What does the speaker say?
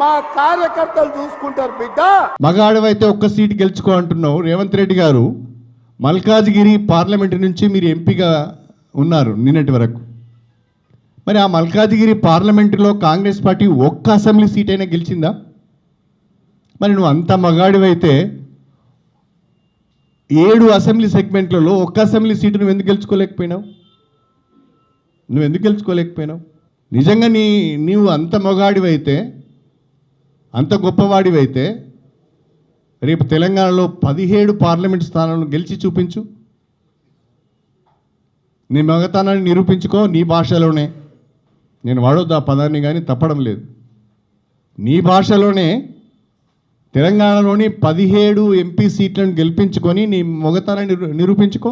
మా కార్యకర్తలు చూసుకుంటారు బిడ్డ. మగాడవైతే ఒక్క సీటు గెలుచుకో అంటున్నావు రేవంత్ రెడ్డి గారు. మల్కాజ్గిరి పార్లమెంటు నుంచి మీరు ఎంపీగా ఉన్నారు నిన్నటి వరకు. మరి ఆ మల్కాజ్గిరి పార్లమెంటులో కాంగ్రెస్ పార్టీ ఒక్క అసెంబ్లీ సీట్ అయినా గెలిచిందా? మరి నువ్వు అంత మగాడివైతే ఏడు అసెంబ్లీ సెగ్మెంట్లలో ఒక్క అసెంబ్లీ సీటు నువ్వు ఎందుకు గెలుచుకోలేకపోయినావు? నువ్వు ఎందుకు గెలుచుకోలేకపోయినావు? నిజంగా నీ నీవు అంత మగాడివైతే అంత గొప్పవాడివైతే రేపు తెలంగాణలో పదిహేడు పార్లమెంట్ స్థానాలను గెలిచి చూపించు. నీ మగతనాన్ని నిరూపించుకో నీ భాషలోనే. నేను వాడొద్దు ఆ పదాన్ని కానీ తప్పడం లేదు. నీ భాషలోనే తెలంగాణలోని పదిహేడు ఎంపీ సీట్లను గెలిపించుకొని నీ మొగతనాన్ని నిరూపించుకో.